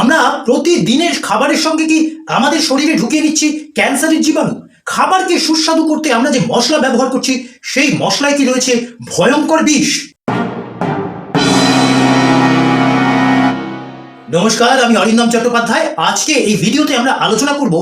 আমরা প্রতিদিনের খাবারের সঙ্গে কি আমাদের শরীরে ঢুকিয়ে নিচ্ছি? ক্যান্সারের জীবাণু। খাবারকে সুস্বাদু করতে আমরা যে মশলা ব্যবহার করছি, সেই মশলায় কি রয়েছে ভয়ঙ্কর বিষ? নমস্কার, আমি অরিন্দম চট্টোপাধ্যায়। আজকে এই ভিডিওতে আমরা আলোচনা করব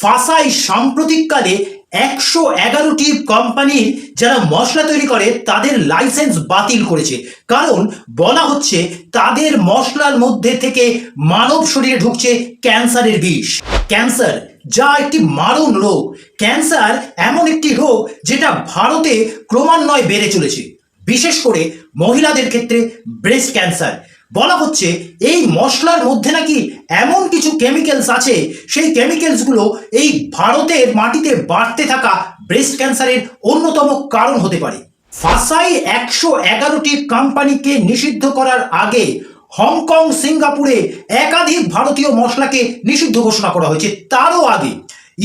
ফাসাই সাম্প্রতিককালে একশো এগারোটি কোম্পানির যারা মশলা তৈরি করে, তাদের লাইসেন্স বাতিল করেছে। কারণ বলা হচ্ছে, তাদের মশলার মধ্যে থেকে মানব শরীরে ঢুকছে ক্যান্সারের বিষ। ক্যান্সার, যা একটি মারণ রোগ। ক্যান্সার এমন একটি রোগ যেটা ভারতে ক্রমান্বয়ে বেড়ে চলেছে। বিশেষ করে মহিলাদের ক্ষেত্রে ব্রেস্ট ক্যান্সার বলা হচ্ছে এই মশলার মধ্যে নাকি এমন কিছু কেমিক্যালস আছে, সেই কেমিক্যালসগুলো এই ভারতের মাটিতে বাড়তে থাকা ব্রেস্ট ক্যান্সারের অন্যতম কারণ হতে পারে। ফাসাই একশো এগারোটি কোম্পানিকে নিষিদ্ধ করার আগে হংকং, সিঙ্গাপুরে একাধিক ভারতীয় মশলাকে নিষিদ্ধ ঘোষণা করা হয়েছে। তারও আগে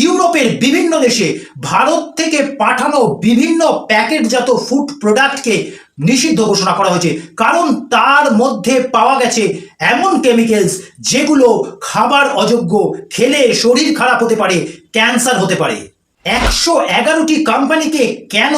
ইউরোপের বিভিন্ন দেশে ভারত থেকে পাঠানো বিভিন্ন প্যাকেটজাত ফুড প্রোডাক্টকে নিষিদ্ধ ঘোষণা করা হয়েছে। কারণ তার মধ্যে পাওয়া গেছে এমন কেমিক্যালস যেগুলো খাবার অযোগ্য, খেলে শরীর খারাপ হতে পারে ক্যান্সার হতে পারে। একশো এগারোটি কোম্পানিকে কেন,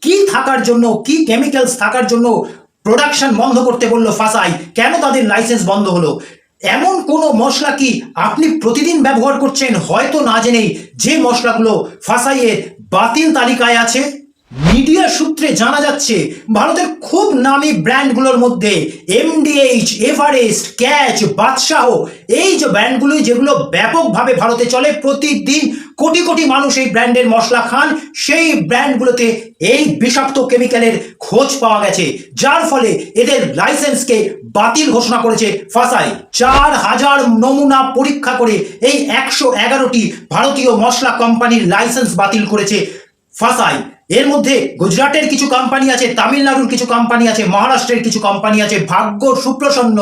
কি থাকার জন্য, কি কেমিক্যালস থাকার জন্য প্রোডাকশন বন্ধ করতে বলল ফাসাই? কেন তাদের লাইসেন্স বন্ধ হলো? এমন কোনো মশলা কি আপনি প্রতিদিন ব্যবহার করছেন? হয়তো না জেনেই যে মশলাগুলো ফাসাইয়ের বাতিল তালিকায় আছে। মিডিয়া সূত্রে জানা যাচ্ছে, ভারতের খুব নামি ব্র্যান্ডগুলোর মধ্যে এমডিএইচ এভারেস্ট ক্যাচ বাদশাহ এই যে ব্র্যান্ডগুলো যেগুলো ব্যাপকভাবে ভারতে চলে, প্রতিদিন কোটি কোটি মানুষ এই ব্র্যান্ডের মশলা খান। সেই ব্র্যান্ডগুলোতে এই বিষাক্ত কেমিক্যালের খোঁজ পাওয়া গেছে, যার ফলে এদের লাইসেন্সকে বাতিল ঘোষণা করেছে ফাসাই। চার হাজার নমুনা পরীক্ষা করে এই একশো এগারোটি ভারতীয় মশলা কোম্পানির লাইসেন্স বাতিল করেছে ফাসাই। এর মধ্যে গুজরাটের কিছু কোম্পানি আছে, তামিলনাড়ুর কিছু কোম্পানি আছে, মহারাষ্ট্রের কিছু কোম্পানি আছে, ভাগ্য সুপ্রসন্ন।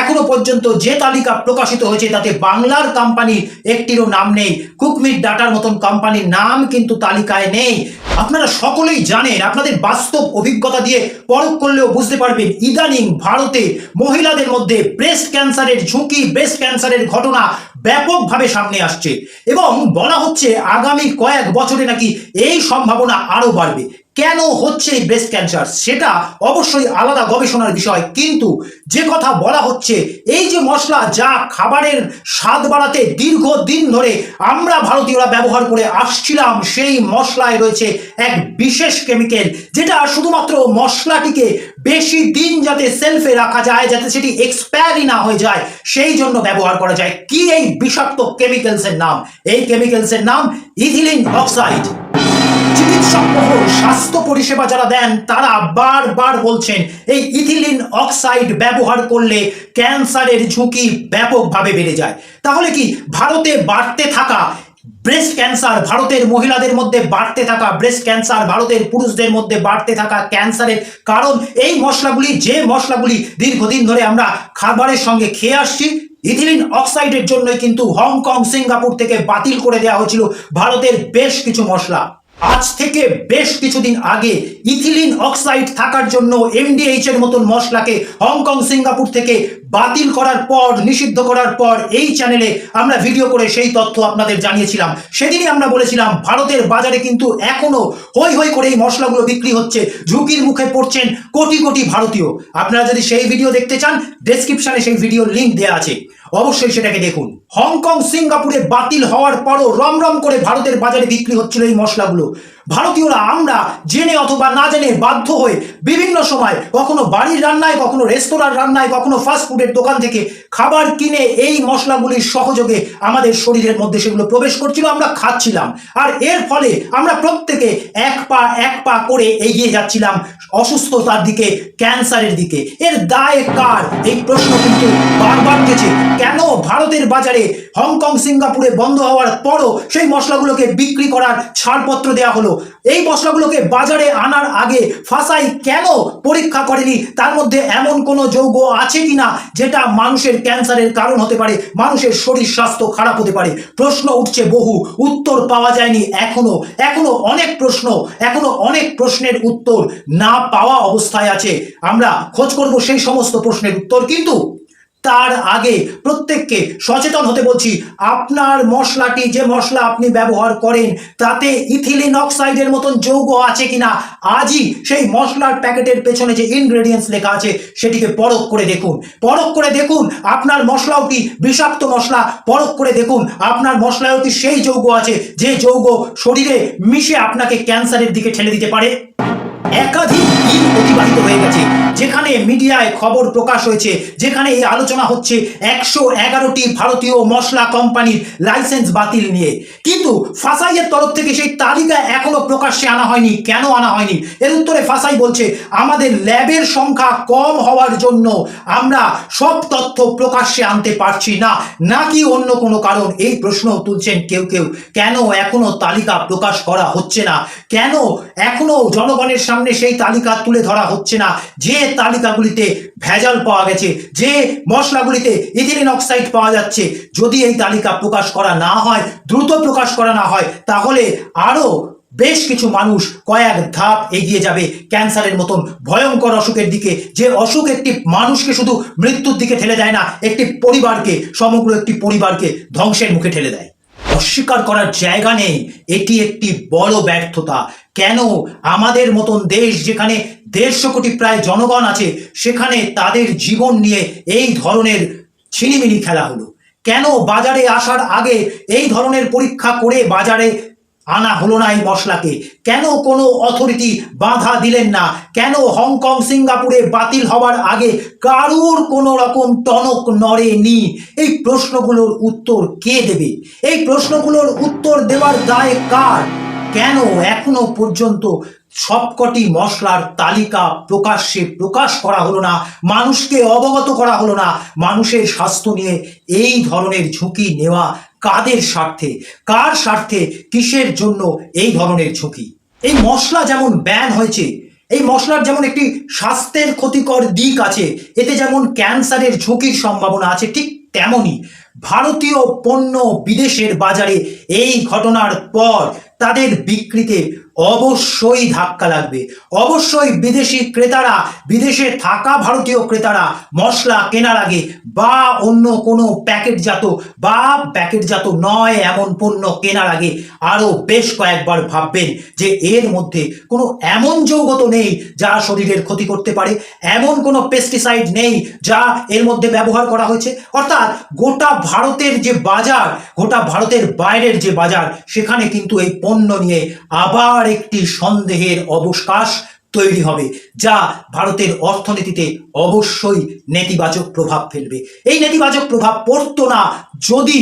এখনও পর্যন্ত যে তালিকা প্রকাশিত হয়েছে তাতে বাংলার কোম্পানি একটিরও নাম নেই। কুকমিট ডাটার মতন কোম্পানির নাম কিন্তু তালিকায় নেই। আপনারা সকলেই জানেন, আপনাদের বাস্তব অভিজ্ঞতা দিয়ে পরখ করলেও বুঝতে পারবেন, ইদানিং ভারতে মহিলাদের মধ্যে ব্রেস্ট ক্যান্সারের ঝুঁকি ব্রেস্ট ক্যান্সারের ঘটনা ব্যাপকভাবে সামনে আসছে এবং বলা হচ্ছে আগামী কয়েক বছরে নাকি এই সম্ভাবনা আরও বাড়বে। কেন হচ্ছে এই ব্রেস্ট ক্যান্সার সেটা অবশ্যই আলাদা গবেষণার বিষয়। কিন্তু যে কথা বলা হচ্ছে, এই যে মশলা যা খাবারের স্বাদ বাড়াতে দীর্ঘদিন ধরে আমরা ভারতীয়রা ব্যবহার করে আসছিলাম, সেই মশলায় রয়েছে এক বিশেষ কেমিক্যাল যেটা শুধুমাত্র মশলাটিকে বেশি দিন যাতে সেলফে রাখা যায়, যাতে সেটি এক্সপায়ারি না হয়ে যায়, সেই জন্য ব্যবহার করা যায়। কি এই বিষাক্ত কেমিক্যালসের নাম? এই কেমিক্যালসের নাম ইথিলিন অক্সাইড। চিকিৎসক স্বাস্থ্য পরিষেবা যারা দেন, তারা বারবার বলছেন, এই ইথিলিন অক্সাইড ব্যবহার করলে ক্যান্সারের ঝুঁকি ব্যাপকভাবে বেড়ে যায়। তাহলে কি ভারতে বাড়তে থাকা ব্রেস্ট ক্যান্সার ভারতের মহিলাদের মধ্যে বাড়তে থাকা ব্রেস্ট ক্যান্সার ভারতের পুরুষদের মধ্যে বাড়তে থাকা ক্যান্সারের কারণ? এই মশলাগুলি, যে মশলাগুলি দীর্ঘদিন ধরে আমরা খাবারের সঙ্গে খেয়ে আসছি, ইথিলিন অক্সাইডের জন্যই কিন্তু হংকং, সিঙ্গাপুর থেকে বাতিল করে দেওয়া হয়েছিল ভারতের বেশ কিছু মশলা। আজ থেকে বেশ কিছুদিন আগে ইথিলিন অক্সাইড থাকার জন্য এমডিএইচ এর মতন মশলাকে হংকং, সিঙ্গাপুর থেকে বাতিল করার পর, নিষিদ্ধ করার পর এই চ্যানেলে আমরা ভিডিও করে সেই তথ্য আপনাদের জানিয়েছিলাম। সেদিনই আমরা বলেছিলাম, ভারতের বাজারে কিন্তু এখনও হই হই করে এই মশলাগুলো বিক্রি হচ্ছে। ঝুঁকির মুখে পড়ছেন কোটি কোটি ভারতীয়। আপনারা যদি সেই ভিডিও দেখতে চান ডেসক্রিপশনে সেই ভিডিওর লিঙ্ক দেওয়া আছে। অবশ্যই সেটাকে দেখুন। হংকং, সিঙ্গাপুরে বাতিল হওয়ার পরও রমরম করে ভারতের বাজারে বিক্রি হচ্ছিল এই মশলাগুলো। ভারতীয়রা আমরা জেনে অথবা না জেনে বাধ্য হয়ে বিভিন্ন সময় কখনো বাড়ির রান্নায়, কখনো রেস্তোরাঁর রান্নায়, কখনো ফাস্ট ফুডের দোকান থেকে খাবার কিনে এই মশলাগুলির সহযোগে আমাদের শরীরের মধ্যে সেগুলো প্রবেশ করছিল, আমরা খাচ্ছিলাম। আর এর ফলে আমরা প্রত্যেকে এক পা এক পা করে এগিয়ে যাচ্ছিলাম অসুস্থতার দিকে, ক্যান্সারের দিকে। এর দায় কার? এই প্রশ্ন কিন্তু বারবার উঠেছে। কেন ভারতের বাজারে হংকং, সিঙ্গাপুরে বন্ধ হওয়ার পরও সেই মশলাগুলোকে বিক্রি করার ছাড়পত্র দেওয়া হলো? এই মশলাগুলোকে বাজারে আনার আগে ফাঁসাই কেন পরীক্ষা করেনি? তার মধ্যে এমন কোনো যৌগ আছে কিনা যেটা মানুষের ক্যান্সারের কারণ হতে পারে, মানুষের শরীর স্বাস্থ্য খারাপ হতে পারে? প্রশ্ন উঠছে বহু, উত্তর পাওয়া যায়নি এখনও। এখনও অনেক প্রশ্ন, এখনও অনেক প্রশ্নের উত্তর না পাওয়া অবস্থায় আছে। আমরা খোঁজ করব সেই সমস্ত প্রশ্নের উত্তর, কিন্তু তার আগে প্রত্যেককে সচেতন হতে বলছি। আপনার মশলাটি যে মশলা আপনি ব্যবহার করেন, তাতে ইথিলিন অক্সাইডের মতন যৌগ আছে কিনা, আজই সেই মশলার প্যাকেটের পেছনে যে ইনগ্রেডিয়েন্টস লেখা আছে, সেটিকে পরখ করে দেখুন। পরখ করে দেখুন, আপনার মশলাও কি বিষাক্ত মশলা? পরখ করে দেখুন, আপনার মশলায়ও কি সেই যৌগ আছে, যে যৌগ শরীরে মিশে আপনাকে ক্যান্সারের দিকে ঠেলে দিতে পারে? একাধিক অতিবাহিত যেখানে মিডিয়ায় খবর প্রকাশ হয়েছে, যেখানে এই আলোচনা হচ্ছে একশো এগারোটি ভারতীয় মশলা কোম্পানির লাইসেন্স বাতিল নিয়ে। কিন্তু ফাসাইয়ের তরফ থেকে সেই তালিকা এখনও প্রকাশ্যে আনা হয়নি। কেন আনা হয়নি? এর উত্তরে ফাসাই বলছে, আমাদের ল্যাবের সংখ্যা কম হওয়ার জন্য আমরা সব তথ্য প্রকাশ্যে আনতে পারছি না। নাকি অন্য কোনো কারণ? এই প্রশ্ন তুলছেন কেউ কেউ। কেন এখনও তালিকা প্রকাশ করা হচ্ছে না? কেন এখনও জনগণের সামনে সেই তালিকা তুলে ধরা হচ্ছে না? যে তালিকাগুলিতে ভেজাল পাওয়া গেছে। যে মশলাগুলিতে ইথিলিন অক্সাইড পাওয়া যাচ্ছে, যদি এই তালিকা প্রকাশ করা না হয়, দ্রুত প্রকাশ করা না হয়, তাহলে আরও বেশ কিছু মানুষ কয়েক ধাপ এগিয়ে যাবে ক্যান্সারের মতন। ভয়ঙ্কর অসুখের দিকে। যে অসুখ একটি মানুষকে শুধু মৃত্যুর দিকে ঠেলে দেয় না, একটি পরিবারকে, সমগ্র একটি পরিবারকে ধ্বংসের মুখে ঠেলে দেয়। অস্বীকার করার জায়গা নেই। এটি একটি বড় ব্যর্থতা। কেন আমাদের মতন দেশ, যেখানে দেড়শো কোটি প্রায় জনগণ আছে, সেখানে তাদের জীবন নিয়ে এই ধরনের ছিনিমিনি খেলা হলো? কেন বাজারে আসার আগে এই ধরনের পরীক্ষা করে বাজারে আনা হলো না এই মশলাকে। কেন কোনো অথরিটি বাধা দিলেন না? কেন হংকং সিঙ্গাপুরে বাতিল হওয়ার আগে কারুর কোনো রকম টনক নড়েনি? এই প্রশ্নগুলোর উত্তর কে দেবে? এই প্রশ্নগুলোর উত্তর দেওয়ার দায় কার? কেন এখনও পর্যন্ত সবকটি মশলার তালিকা প্রকাশ্যে প্রকাশ করা হলো না? মানুষকে অবগত করা হলো না? মানুষের স্বাস্থ্য নিয়ে এই ধরনের ঝুঁকি নেওয়া কাদের স্বার্থে, কার স্বার্থে, কিসের জন্য এই ধরনের ঝুঁকি? এই মশলা যেমন ব্যান হয়েছে, এই মশলার যেমন একটি স্বাস্থ্যের ক্ষতিকর দিক আছে, এতে যেমন ক্যান্সারের ঝুঁকির সম্ভাবনা আছে, ঠিক তেমনই ভারতীয় পণ্য বিদেশের বাজারে এই ঘটনার পর তাদের বিক্রিতে অবশ্যই ধাক্কা লাগবে। অবশ্যই বিদেশি ক্রেতারা, বিদেশে থাকা ভারতীয় ক্রেতারা মশলা কেনার আগে বা অন্য কোনো প্যাকেটজাত বা প্যাকেটজাত নয়, এমন পণ্য কেনার আগে আরও বেশ কয়েকবার ভাববেন যে এর মধ্যে কোনো এমন যৌগ তো নেই যা শরীরের ক্ষতি করতে পারে, এমন কোনো পেস্টিসাইড নেই যা এর মধ্যে ব্যবহার করা হয়েছে। অর্থাৎ গোটা ভারতের যে বাজার, গোটা ভারতের বাইরের যে বাজার, সেখানে কিন্তু এই পণ্য নিয়ে আবার একটি সন্দেহের অবকাশ তৈরি হবে, যা ভারতের অর্থনীতিতে অবশ্যই নেতিবাচক প্রভাব ফেলবে। এই নেতিবাচক প্রভাব পড়তো না যদি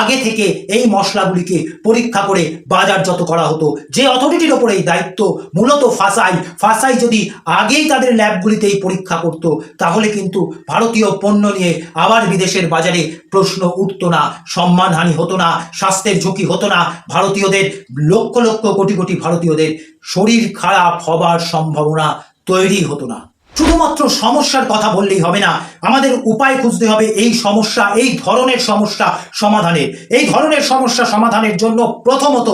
আগে থেকে এই মশলাগুলিকে পরীক্ষা করে বাজারজাত করা হতো, যে অথরিটির ওপর এই দায়িত্ব মূলত ফাসাই ফাসাই যদি আগেই তাদের ল্যাবগুলিতে এই পরীক্ষা করতো, তাহলে কিন্তু ভারতীয় পণ্য নিয়ে আবার বিদেশের বাজারে প্রশ্ন উঠতো না, সম্মানহানি হতো না, স্বাস্থ্যের ঝুঁকি হতো না, ভারতীয়দের, লক্ষ লক্ষ কোটি কোটি ভারতীয়দের শরীর খারাপ হবার সম্ভাবনা তৈরি হতো না। শুধুমাত্র সমস্যার কথা বললেই হবে না। আমাদের উপায় খুঁজতে হবে এই সমস্যা, এই ধরনের সমস্যা সমাধানের। এই ধরনের সমস্যা সমাধানের জন্য প্রথমত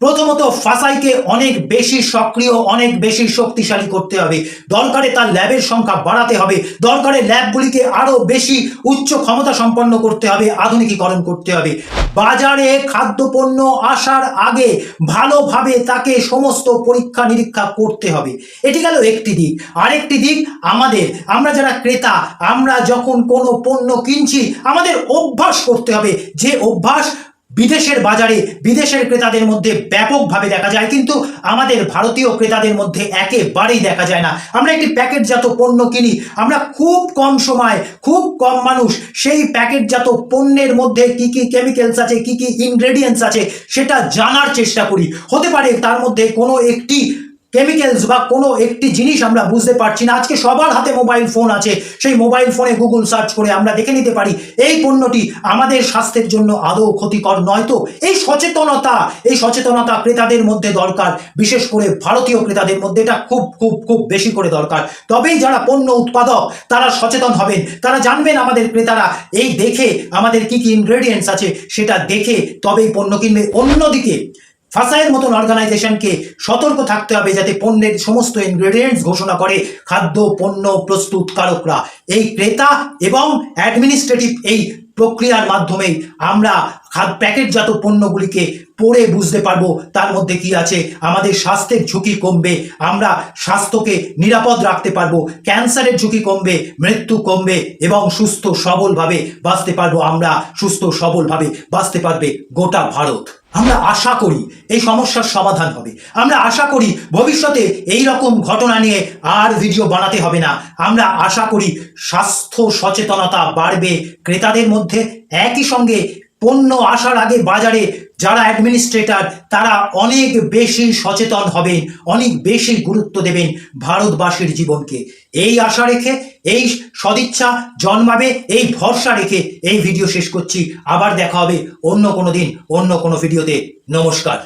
প্রথমত ফাসাইকে অনেক বেশি সক্রিয়, অনেক বেশি শক্তিশালী করতে হবে। দরকারে তার ল্যাবের সংখ্যা বাড়াতে হবে। দরকারে ল্যাবগুলিকে আরও বেশি উচ্চ ক্ষমতা সম্পন্ন করতে হবে, আধুনিকীকরণ করতে হবে। বাজারে খাদ্যপণ্য আসার আগে ভালোভাবে তাকে সমস্ত পরীক্ষা নিরীক্ষা করতে হবে। এটি গেল একটি দিক। আরেকটি দিক আমাদের, আমরা যারা ক্রেতা, আমরা যখন কোনো পণ্য কিনছি, আমাদের অভ্যাস করতে হবে। যে অভ্যাস বিদেশের বাজারে বিদেশের ক্রেতাদের মধ্যে ব্যাপকভাবে দেখা যায়, কিন্তু আমাদের ভারতীয় ক্রেতাদের মধ্যে একেবারেই দেখা যায় না। আমরা একটি প্যাকেটজাত পণ্য কিনি, আমরা খুব কম সময় খুব কম মানুষ সেই প্যাকেটজাত পণ্যের মধ্যে কি কি কেমিক্যালস আছে, কি কি ইনগ্রেডিয়েন্টস আছে, সেটা জানার চেষ্টা করি। হতে পারে তার মধ্যে কোনো একটি কেমিক্যালস বা কোনো একটি জিনিস আমরা বুঝতে পারছি না। আজকে সবার হাতে মোবাইল ফোন আছে। সেই মোবাইল ফোনে গুগল সার্চ করে আমরা দেখে নিতে পারি, এই পণ্যটি আমাদের স্বাস্থ্যের জন্য আদৌ ক্ষতিকর নয় তো? এই সচেতনতা এই সচেতনতা ক্রেতাদের মধ্যে দরকার। বিশেষ করে ভারতীয় ক্রেতাদের মধ্যে এটা খুব খুব খুব বেশি করে দরকার। তবেই যারা পণ্য উৎপাদক, তারা সচেতন হবেন। তারা জানবেন আমাদের ক্রেতারা এই দেখে আমাদের কি কি ইনগ্রেডিয়েন্টস আছে, সেটা দেখে তবেই পণ্য কিনবে। অন্যদিকে ফাসাইয়ের মতন অর্গানাইজেশনকে সতর্ক থাকতে হবে যাতে পণ্যের সমস্ত ইনগ্রেডিয়েন্টস ঘোষণা করে খাদ্য, পণ্য প্রস্তুতকারকরা এই ক্রেতা এবং অ্যাডমিনিস্ট্রেটিভ এই প্রক্রিয়ার মাধ্যমেই আমরা প্যাকেটজাত পণ্যগুলিকে পড়ে বুঝতে পারব। তার মধ্যে কি আছে? আমাদের স্বাস্থ্যের ঝুঁকি কমবে, আমরা স্বাস্থ্যকে নিরাপদ রাখতে পারব, ক্যান্সারের ঝুঁকি কমবে, মৃত্যু কমবে এবং সুস্থ সবলভাবে বাঁচতে পারব আমরা, সুস্থ সবলভাবে বাঁচতে পারবে গোটা ভারত। আমরা আশা করি এই সমস্যার সমাধান হবে। আমরা আশা করি ভবিষ্যতে এই রকম ঘটনা নিয়ে আর ভিডিও বানাতে হবে না। আমরা আশা করি স্বাস্থ্য সচেতনতা বাড়বে। ক্রেতাদের মধ্যে একই সঙ্গে পণ্য আসার আগে বাজারে যারা অ্যাডমিনিস্ট্রেটর তারা অনেক বেশি সচেতন হবেন, অনেক বেশি গুরুত্ব দেবেন ভারতবাসীর জীবনকে। এই আশা রেখে, এই সদিচ্ছা জন্মাবে, এই ভরসা রেখে এই ভিডিও শেষ করছি। আবার দেখা হবে অন্য কোনো দিন, অন্য কোনো ভিডিওতে। নমস্কার।